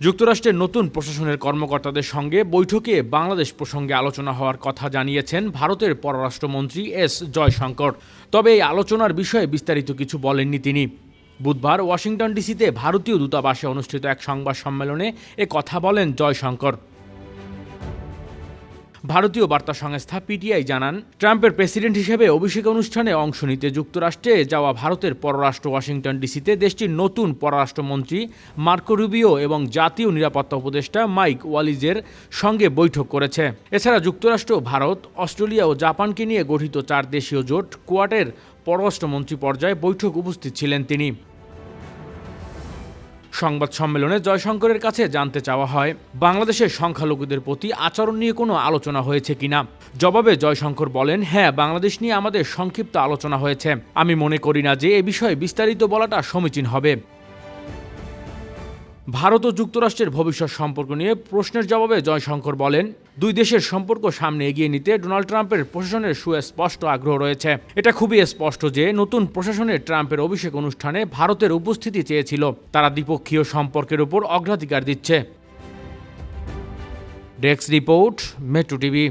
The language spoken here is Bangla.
যুক্তরাষ্ট্রের নতুন প্রশাসনের কর্মকর্তাদের সঙ্গে বৈঠকে বাংলাদেশ প্রসঙ্গে আলোচনা হওয়ার কথা জানিয়েছেন ভারতের পররাষ্ট্রমন্ত্রী এস জয়শঙ্কর। তবে এই আলোচনার বিষয়ে বিস্তারিত কিছু বলেননি তিনি। বুধবার ওয়াশিংটন ডিসিতে ভারতীয় দূতাবাসে অনুষ্ঠিত এক সংবাদ সম্মেলনে এ কথা বলেন জয়শঙ্কর। ভারতীয় বার্তা সংস্থা পিটিআই জানান, ট্রাম্পের প্রেসিডেন্ট হিসেবে অভিষেক অনুষ্ঠানে অংশ নিতে যুক্তরাষ্ট্রে যাওয়া ভারতের পররাষ্ট্র ওয়াশিংটন ডিসিতে দেশটির নতুন পররাষ্ট্রমন্ত্রী মার্কো রুবিও এবং জাতীয় নিরাপত্তা উপদেষ্টা মাইক ওয়ালিজের সঙ্গে বৈঠক করেছে। এছাড়া যুক্তরাষ্ট্র, ভারত, অস্ট্রেলিয়া ও জাপানকে নিয়ে গঠিত চার দেশীয় জোট কোয়াটের পররাষ্ট্রমন্ত্রী পর্যায়ে বৈঠক উপস্থিত ছিলেন তিনি। সংবাদ সম্মেলনে জয়শঙ্করের কাছে জানতে চাওয়া হয়, বাংলাদেশের সংখ্যালঘুদের প্রতি আচরণ নিয়ে কোনো আলোচনা হয়েছে কিনা জবাবে জয়শঙ্কর বলেন হ্যাঁ বাংলাদেশ নিয়ে আমাদের সংক্ষিপ্ত আলোচনা হয়েছে। আমি মনে করি না যে এ বিষয়ে বিস্তারিত বলাটা সমীচীন হবে। ভারত ও যুক্তরাষ্ট্রের ভবিষ্যৎ সম্পর্ক নিয়ে প্রশ্নের জবাবে জয়শঙ্কর বলেন, দুই দেশের সম্পর্ক সামনে এগিয়ে নিতে ডোনাল্ড ট্রাম্পের প্রশাসনের সুস্পষ্ট আগ্রহ রয়েছে। এটা খুবই স্পষ্ট যে নতুন প্রশাসনের ট্রাম্পের অভিষেক অনুষ্ঠানে ভারতের উপস্থিতি চেয়েছিল। তারা দ্বিপক্ষীয় সম্পর্কের উপর অগ্রাধিকার দিচ্ছে। Desk report, metro TV.